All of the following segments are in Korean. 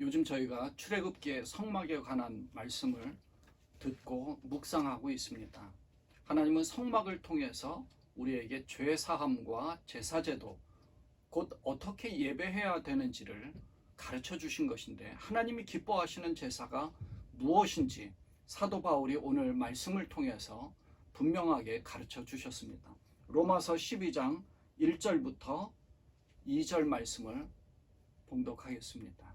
요즘 저희가 출애굽기의 성막에 관한 말씀을 듣고 묵상하고 있습니다. 하나님은 성막을 통해서 우리에게 죄 사함과 제사 제도 곧 어떻게 예배해야 되는지를 가르쳐 주신 것인데 하나님이 기뻐하시는 제사가 무엇인지 사도 바울이 오늘 말씀을 통해서 분명하게 가르쳐 주셨습니다. 로마서 12장 1절부터 2절 말씀을 봉독하겠습니다.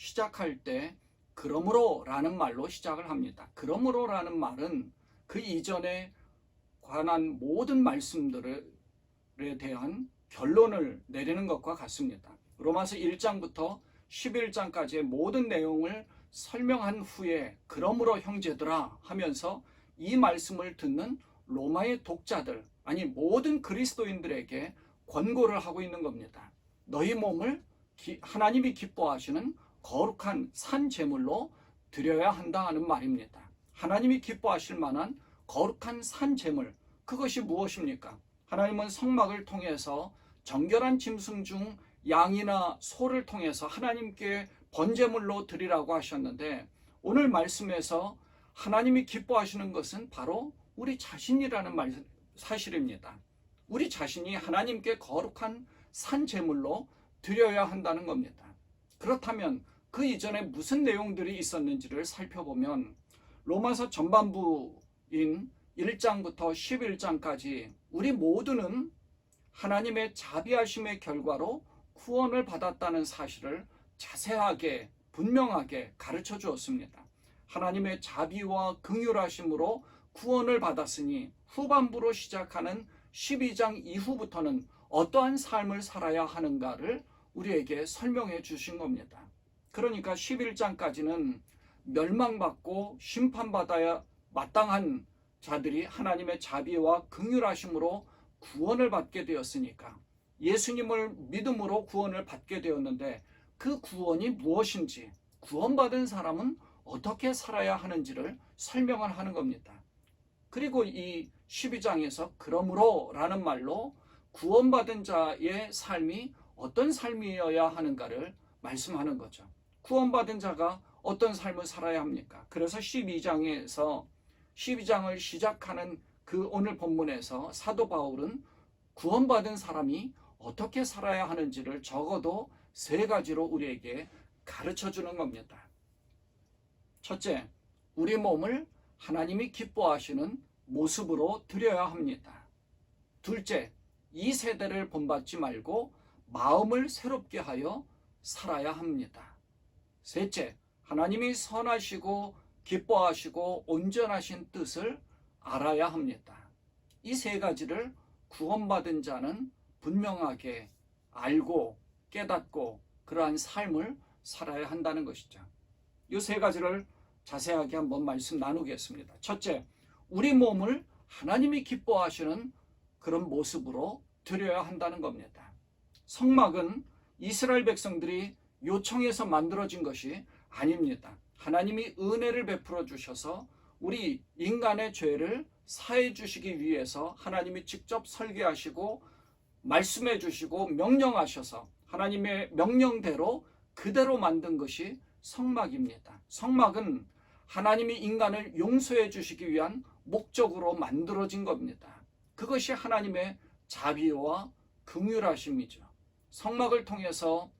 시작할 때 그러므로라는 말로 시작을 합니다. 그러므로라는 말은 그 이전에 관한 모든 말씀들에 대한 결론을 내리는 것과 같습니다. 로마서 1장부터 11장까지의 모든 내용을 설명한 후에 그러므로 형제들아 하면서 이 말씀을 듣는 로마의 독자들 아니 모든 그리스도인들에게 권고를 하고 있는 겁니다. 너희 몸을 기, 하나님이 기뻐하시는 거룩한 산 제물로 드려야 한다 하는 말입니다. 하나님이 기뻐하실 만한 거룩한 산 제물 그것이 무엇입니까? 하나님은 성막을 통해서 정결한 짐승 중 양이나 소를 통해서 하나님께 번제물로 드리라고 하셨는데 오늘 말씀에서 하나님이 기뻐하시는 것은 바로 우리 자신이라는 말, 사실입니다. 우리 자신이 하나님께 거룩한 산 제물로 드려야 한다는 겁니다. 그렇다면 그 이전에 무슨 내용들이 있었는지를 살펴보면 로마서 전반부인 1장부터 11장까지 우리 모두는 하나님의 자비하심의 결과로 구원을 받았다는 사실을 자세하게 분명하게 가르쳐 주었습니다. 하나님의 자비와 긍휼하심으로 구원을 받았으니 후반부로 시작하는 12장 이후부터는 어떠한 삶을 살아야 하는가를 우리에게 설명해 주신 겁니다. 그러니까 11장까지는 멸망받고 심판받아야 마땅한 자들이 하나님의 자비와 긍휼하심으로 구원을 받게 되었으니까 예수님을 믿음으로 구원을 받게 되었는데 그 구원이 무엇인지 구원받은 사람은 어떻게 살아야 하는지를 설명을 하는 겁니다. 그리고 이 12장에서 그러므로 라는 말로 구원받은 자의 삶이 어떤 삶이어야 하는가를 말씀하는 거죠. 구원받은 자가 어떤 삶을 살아야 합니까? 그래서 12장에서 12장을 시작하는 그 오늘 본문에서 사도 바울은 구원받은 사람이 어떻게 살아야 하는지를 적어도 세 가지로 우리에게 가르쳐 주는 겁니다. 첫째, 우리 몸을 하나님이 기뻐하시는 모습으로 드려야 합니다. 둘째, 이 세대를 본받지 말고 마음을 새롭게 하여 살아야 합니다. 셋째, 하나님이 선하시고 기뻐하시고 온전하신 뜻을 알아야 합니다. 이 세 가지를 구원받은 자는 분명하게 알고 깨닫고 그러한 삶을 살아야 한다는 것이죠. 이 세 가지를 자세하게 한번 말씀 나누겠습니다. 첫째, 우리 몸을 하나님이 기뻐하시는 그런 모습으로 드려야 한다는 겁니다. 성막은 이스라엘 백성들이 요청해서 만들어진 것이 아닙니다. 하나님이 은혜를 베풀어 주셔서 우리 인간의 죄를 사해 주시기 위해서 하나님이 직접 설계하시고 말씀해 주시고 명령하셔서 하나님의 명령대로 그대로 만든 것이 성막입니다. 성막은 하나님이 인간을 용서해 주시기 위한 목적으로 만들어진 겁니다. 그것이 하나님의 자비와 긍휼하심이죠. 성막을 통해서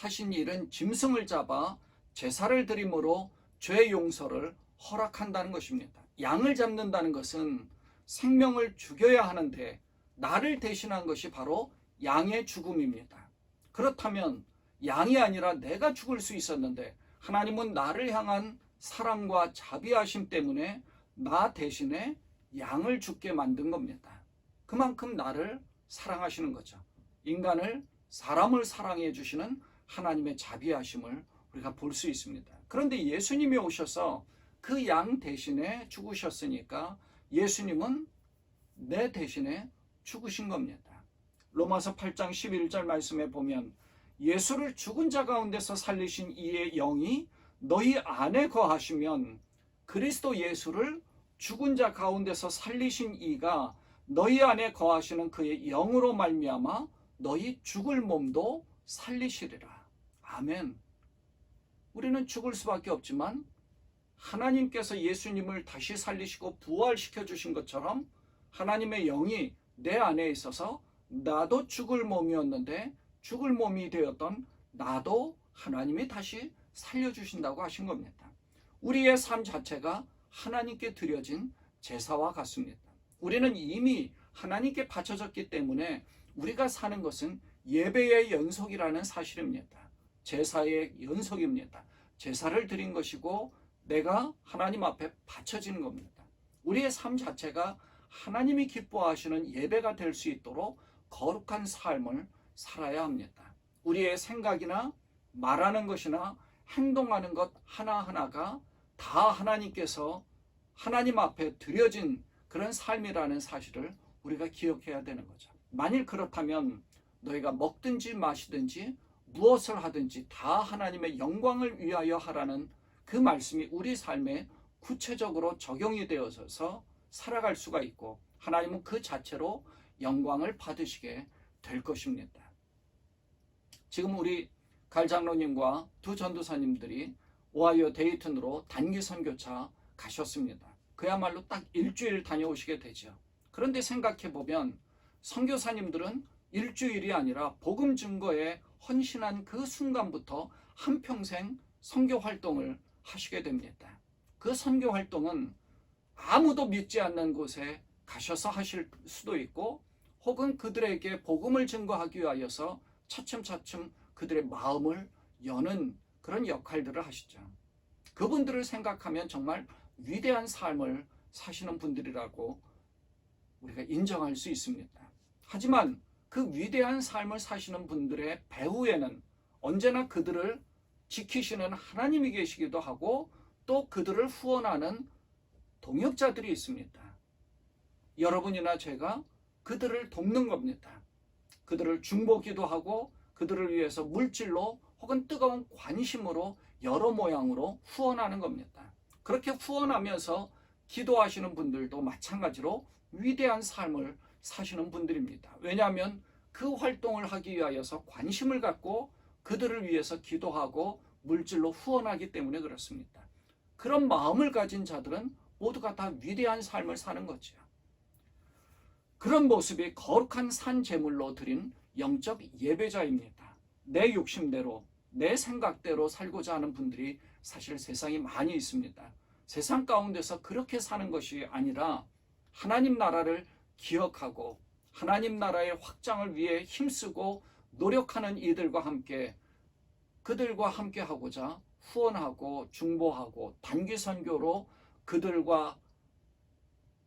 하신 일은 짐승을 잡아 제사를 드림으로 죄 용서를 허락한다는 것입니다. 양을 잡는다는 것은 생명을 죽여야 하는데 나를 대신한 것이 바로 양의 죽음입니다. 그렇다면 양이 아니라 내가 죽을 수 있었는데 하나님은 나를 향한 사랑과 자비하심 때문에 나 대신에 양을 죽게 만든 겁니다. 그만큼 나를 사랑하시는 거죠. 인간을 사람을 사랑해 주시는 하나님의 자비하심을 우리가 볼 수 있습니다. 그런데 예수님이 오셔서 그 양 대신에 죽으셨으니까 예수님은 내 대신에 죽으신 겁니다. 로마서 8장 11절 말씀에 보면 예수를 죽은 자 가운데서 살리신 이의 영이 너희 안에 거하시면 그리스도 예수를 죽은 자 가운데서 살리신 이가 너희 안에 거하시는 그의 영으로 말미암아 너희 죽을 몸도 살리시리라. 아멘. 우리는 죽을 수밖에 없지만 하나님께서 예수님을 다시 살리시고 부활시켜 주신 것처럼 하나님의 영이 내 안에 있어서 나도 죽을 몸이었는데 죽을 몸이 되었던 나도 하나님이 다시 살려주신다고 하신 겁니다. 우리의 삶 자체가 하나님께 드려진 제사와 같습니다. 우리는 이미 하나님께 바쳐졌기 때문에 우리가 사는 것은 예배의 연속이라는 사실입니다. 제사의 연속입니다. 제사를 드린 것이고 내가 하나님 앞에 바쳐지는 겁니다. 우리의 삶 자체가 하나님이 기뻐하시는 예배가 될 수 있도록 거룩한 삶을 살아야 합니다. 우리의 생각이나 말하는 것이나 행동하는 것 하나하나가 다 하나님께서 하나님 앞에 드려진 그런 삶이라는 사실을 우리가 기억해야 되는 거죠. 만일 그렇다면 너희가 먹든지 마시든지 무엇을 하든지 다 하나님의 영광을 위하여 하라는 그 말씀이 우리 삶에 구체적으로 적용이 되어서 살아갈 수가 있고 하나님은 그 자체로 영광을 받으시게 될 것입니다. 지금 우리 갈 장로님과 두 전도사님들이 오하이오 데이튼으로 단기 선교차 가셨습니다. 그야말로 딱 일주일 다녀오시게 되죠. 그런데 생각해 보면 선교사님들은 일주일이 아니라 복음 증거에 헌신한 그 순간부터 한평생 선교 활동을 하시게 됩니다. 그 선교 활동은 아무도 믿지 않는 곳에 가셔서 하실 수도 있고 혹은 그들에게 복음을 증거하기 위하여서 차츰차츰 그들의 마음을 여는 그런 역할들을 하시죠. 그분들을 생각하면 정말 위대한 삶을 사시는 분들이라고 우리가 인정할 수 있습니다. 하지만 그 위대한 삶을 사시는 분들의 배후에는 언제나 그들을 지키시는 하나님이 계시기도 하고 또 그들을 후원하는 동역자들이 있습니다. 여러분이나 제가 그들을 돕는 겁니다. 그들을 중보기도 하고 그들을 위해서 물질로 혹은 뜨거운 관심으로 여러 모양으로 후원하는 겁니다. 그렇게 후원하면서 기도하시는 분들도 마찬가지로 위대한 삶을 사시는 분들입니다. 왜냐하면 그 활동을 하기 위하여서 관심을 갖고 그들을 위해서 기도하고 물질로 후원하기 때문에 그렇습니다. 그런 마음을 가진 자들은 모두가 다 위대한 삶을 사는 거죠. 그런 모습이 거룩한 산 제물로 드린 영적 예배자입니다. 내 욕심대로 내 생각대로 살고자 하는 분들이 사실 세상에 많이 있습니다. 세상 가운데서 그렇게 사는 것이 아니라 하나님 나라를 기억하고 하나님 나라의 확장을 위해 힘쓰고 노력하는 이들과 함께 그들과 함께 하고자 후원하고 중보하고 단기 선교로 그들과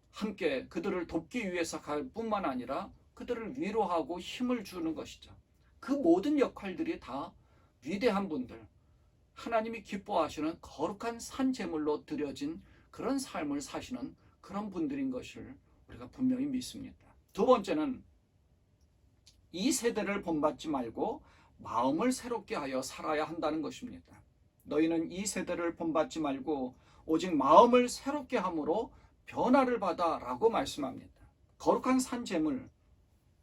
함께 그들을 돕기 위해서 갈 뿐만 아니라 그들을 위로하고 힘을 주는 것이죠. 그 모든 역할들이 다 위대한 분들, 하나님이 기뻐하시는 거룩한 산 제물로 드려진 그런 삶을 사시는 그런 분들인 것을 우리가 분명히 믿습니다. 두 번째는 이 세대를 본받지 말고 마음을 새롭게 하여 살아야 한다는 것입니다. 너희는 이 세대를 본받지 말고 오직 마음을 새롭게 함으로 변화를 받아라고 말씀합니다. 거룩한 산 제물,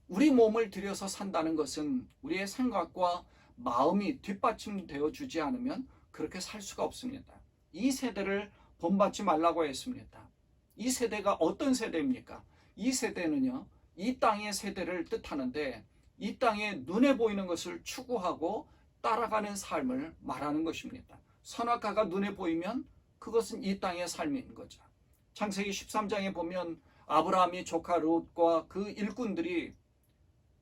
우리 몸을 들여서 산다는 것은 우리의 생각과 마음이 뒷받침되어 주지 않으면 그렇게 살 수가 없습니다. 이 세대를 본받지 말라고 했습니다. 이 세대가 어떤 세대입니까? 이 세대는요, 이 땅의 세대를 뜻하는데 이 땅에 눈에 보이는 것을 추구하고 따라가는 삶을 말하는 것입니다. 선악과가 눈에 보이면 그것은 이 땅의 삶인 거죠. 창세기 13장에 보면 아브라함이 조카 롯과 그 일꾼들이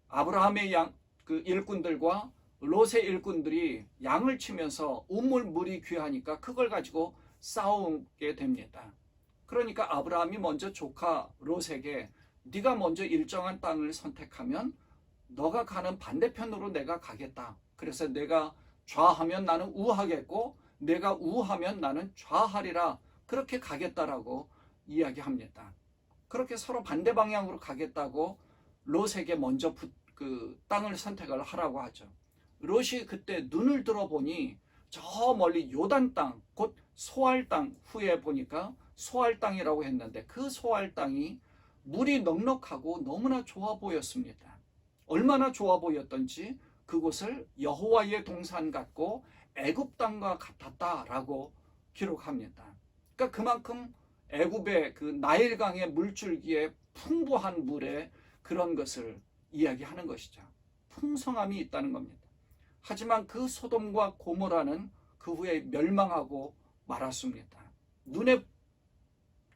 아브라함의 양, 그 일꾼들과 롯의 일꾼들이 양을 치면서 우물 물이 귀하니까 그걸 가지고 싸우게 됩니다. 그러니까 아브라함이 먼저 조카 롯에게 네가 먼저 일정한 땅을 선택하면 너가 가는 반대편으로 내가 가겠다. 그래서 내가 좌하면 나는 우하겠고 내가 우하면 나는 좌하리라 그렇게 가겠다라고 이야기합니다. 그렇게 서로 반대 방향으로 가겠다고 롯에게 먼저 부- 그 땅을 선택을 하라고 하죠. 롯이 그때 눈을 들어보니 저 멀리 요단 땅, 곧 소알 땅 후에 보니까 소알 땅이라고 했는데 그 소알 땅이 물이 넉넉하고 너무나 좋아 보였습니다. 얼마나 좋아 보였던지 그곳을 여호와의 동산 같고 애굽 땅과 같았다라고 기록합니다. 그러니까 그만큼 애굽의 그 나일강의 물줄기에 풍부한 물에 그런 것을 이야기하는 것이죠. 풍성함이 있다는 겁니다. 하지만 그 소돔과 고모라는 그 후에 멸망하고 말았습니다. 눈에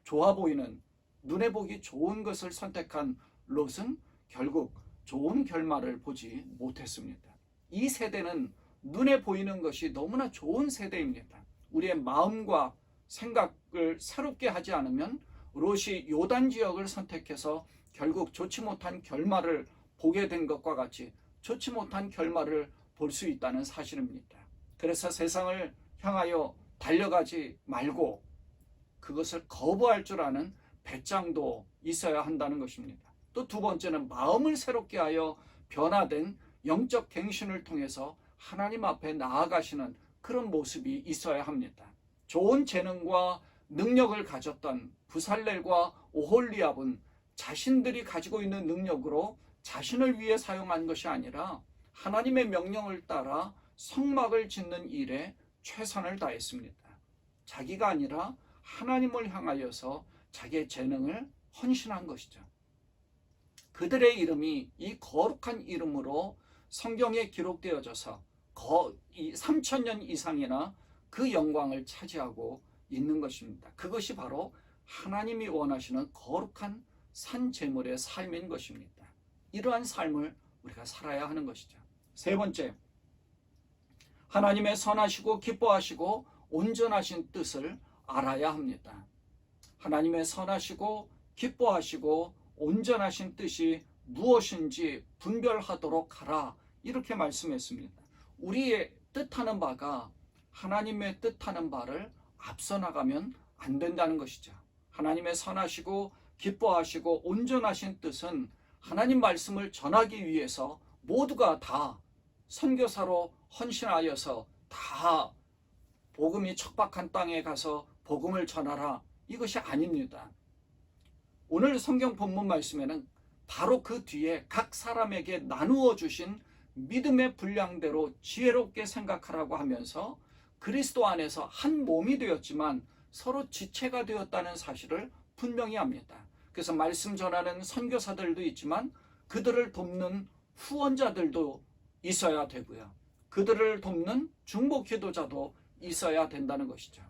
좋아 보이는 눈에 보기 좋은 것을 선택한 롯은 결국 좋은 결말을 보지 못했습니다. 이 세대는 눈에 보이는 것이 너무나 좋은 세대입니다. 우리의 마음과 생각을 새롭게 하지 않으면 롯이 요단 지역을 선택해서 결국 좋지 못한 결말을 보게 된 것과 같이 좋지 못한 결말을 볼 수 있다는 사실입니다. 그래서 세상을 향하여 달려가지 말고 그것을 거부할 줄 아는 배짱도 있어야 한다는 것입니다. 또 두 번째는 마음을 새롭게 하여 변화된 영적 갱신을 통해서 하나님 앞에 나아가시는 그런 모습이 있어야 합니다. 좋은 재능과 능력을 가졌던 부살렐과 오홀리압은 자신들이 가지고 있는 능력으로 자신을 위해 사용한 것이 아니라 하나님의 명령을 따라 성막을 짓는 일에 최선을 다했습니다. 자기가 아니라 하나님을 향하여서 자기의 재능을 헌신한 것이죠. 그들의 이름이 이 거룩한 이름으로 성경에 기록되어져서 거, 이 3천년 이상이나 그 영광을 차지하고 있는 것입니다. 그것이 바로 하나님이 원하시는 거룩한 산 제물의 삶인 것입니다. 이러한 삶을 우리가 살아야 하는 것이죠. 세 번째, 하나님의 선하시고 기뻐하시고 온전하신 뜻을 알아야 합니다. 하나님의 선하시고 기뻐하시고 온전하신 뜻이 무엇인지 분별하도록 하라. 이렇게 말씀했습니다. 우리의 뜻하는 바가 하나님의 뜻하는 바를 앞서 나가면 안 된다는 것이죠. 하나님의 선하시고 기뻐하시고 온전하신 뜻은 하나님 말씀을 전하기 위해서 모두가 다 선교사로 헌신하여서 다 복음이 척박한 땅에 가서 복음을 전하라 이것이 아닙니다. 오늘 성경 본문 말씀에는 바로 그 뒤에 각 사람에게 나누어 주신 믿음의 분량대로 지혜롭게 생각하라고 하면서 그리스도 안에서 한 몸이 되었지만 서로 지체가 되었다는 사실을 분명히 합니다. 그래서 말씀 전하는 선교사들도 있지만 그들을 돕는 후원자들도 있어야 되고요. 그들을 돕는 중보 기도자도 있어야 된다는 것이죠.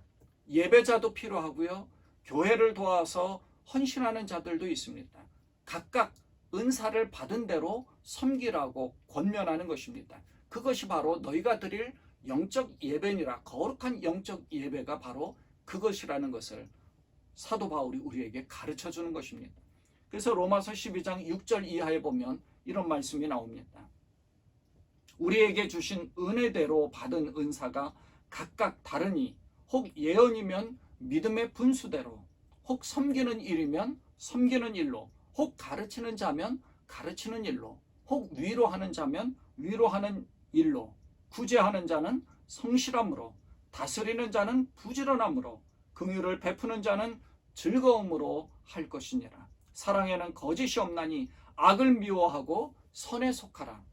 예배자도 필요하고요. 교회를 도와서 헌신하는 자들도 있습니다. 각각 은사를 받은 대로 섬기라고 권면하는 것입니다. 그것이 바로 너희가 드릴 영적 예배니라 거룩한 영적 예배가 바로 그것이라는 것을 사도 바울이 우리에게 가르쳐 주는 것입니다. 그래서 로마서 12장 6절 이하에 보면 이런 말씀이 나옵니다. 우리에게 주신 은혜대로 받은 은사가 각각 다르니 혹 예언이면 믿음의 분수대로 혹 섬기는 일이면 섬기는 일로 혹 가르치는 자면 가르치는 일로 혹 위로하는 자면 위로하는 일로 구제하는 자는 성실함으로 다스리는 자는 부지런함으로 긍휼을 베푸는 자는 즐거움으로 할 것이니라. 사랑에는 거짓이 없나니 악을 미워하고 선에 속하라.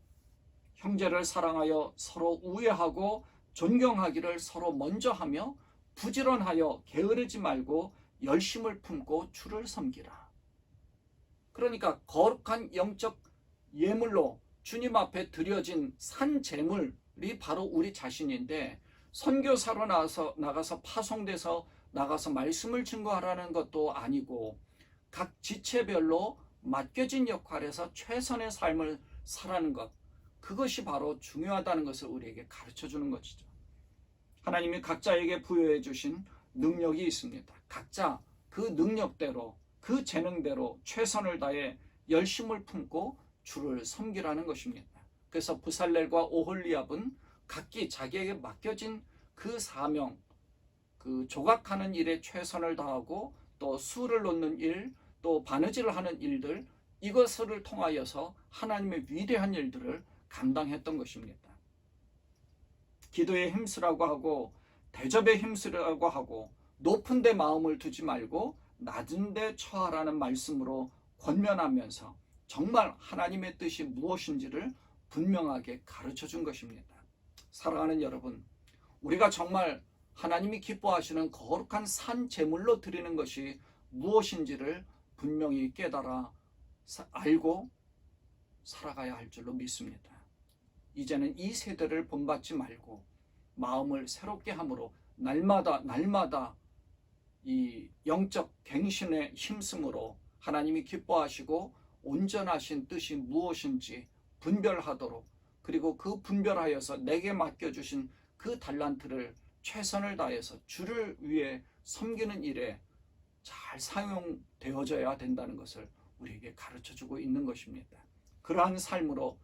형제를 사랑하여 서로 우애하고 존경하기를 서로 먼저 하며 부지런하여 게으르지 말고 열심을 품고 주를 섬기라. 그러니까 거룩한 영적 예물로 주님 앞에 드려진 산 제물이 바로 우리 자신인데 선교사로 나가서 나가서 파송돼서 나가서 말씀을 증거하라는 것도 아니고 각 지체별로 맡겨진 역할에서 최선의 삶을 살아는 것 그것이 바로 중요하다는 것을 우리에게 가르쳐 주는 것이죠. 하나님이 각자에게 부여해 주신 능력이 있습니다. 각자 그 능력대로 그 재능대로 최선을 다해 열심을 품고 주를 섬기라는 것입니다. 그래서 부살렐과 오홀리압은 각기 자기에게 맡겨진 그 사명, 그 조각하는 일에 최선을 다하고 또 수를 놓는 일, 또 바느질을 하는 일들 이것을 통하여서 하나님의 위대한 일들을 감당했던 것입니다. 기도에 힘쓰라고 하고 대접에 힘쓰라고 하고 높은 데 마음을 두지 말고 낮은 데 처하라는 말씀으로 권면하면서 정말 하나님의 뜻이 무엇인지를 분명하게 가르쳐 준 것입니다. 사랑하는 여러분, 우리가 정말 하나님이 기뻐하시는 거룩한 산 제물로 드리는 것이 무엇인지를 분명히 깨달아 사- 알고 살아가야 할 줄로 믿습니다. 이제는 이 세대를 본받지 말고 마음을 새롭게 함으로 날마다 날마다 이 영적 갱신에 힘쓰므로 하나님이 기뻐하시고 온전하신 뜻이 무엇인지 분별하도록 그리고 그 분별하여서 내게 맡겨주신 그 달란트를 최선을 다해서 주를 위해 섬기는 일에 잘 사용되어져야 된다는 것을 우리에게 가르쳐 주고 있는 것입니다. 그러한 삶으로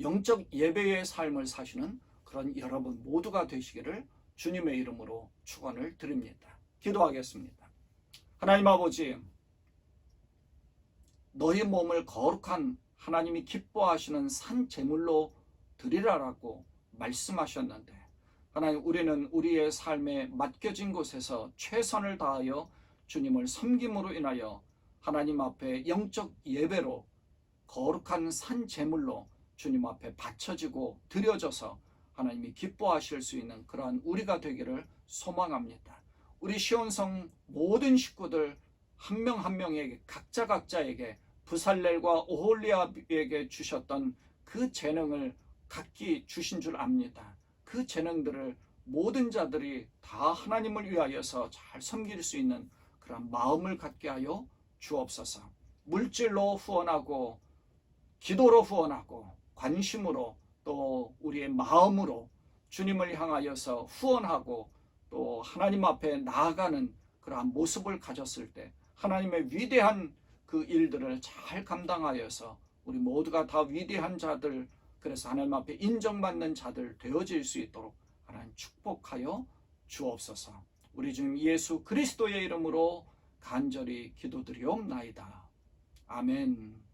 영적 예배의 삶을 사시는 그런 여러분 모두가 되시기를 주님의 이름으로 축원을 드립니다. 기도하겠습니다. 하나님 아버지 너희 몸을 거룩한 하나님이 기뻐하시는 산 제물로 드리라라고 말씀하셨는데 하나님 우리는 우리의 삶에 맡겨진 곳에서 최선을 다하여 주님을 섬김으로 인하여 하나님 앞에 영적 예배로 거룩한 산 제물로 주님 앞에 바쳐지고 드려져서 하나님이 기뻐하실 수 있는 그러한 우리가 되기를 소망합니다. 우리 시온성 모든 식구들 한 명한 명에게 각자 각자에게 부살렐과 오홀리압에게 주셨던 그 재능을 각기 주신 줄 압니다. 그 재능들을 모든 자들이 다 하나님을 위하여서 잘 섬길 수 있는 그런 마음을 갖게 하여 주옵소서. 물질로 후원하고 기도로 후원하고 관심으로 또 우리의 마음으로 주님을 향하여서 후원하고 또 하나님 앞에 나아가는 그러한 모습을 가졌을 때 하나님의 위대한 그 일들을 잘 감당하여서 우리 모두가 다 위대한 자들 그래서 하나님 앞에 인정받는 자들 되어질 수 있도록 하나님 축복하여 주옵소서. 우리 주 예수 그리스도의 이름으로 간절히 기도드리옵나이다. 아멘.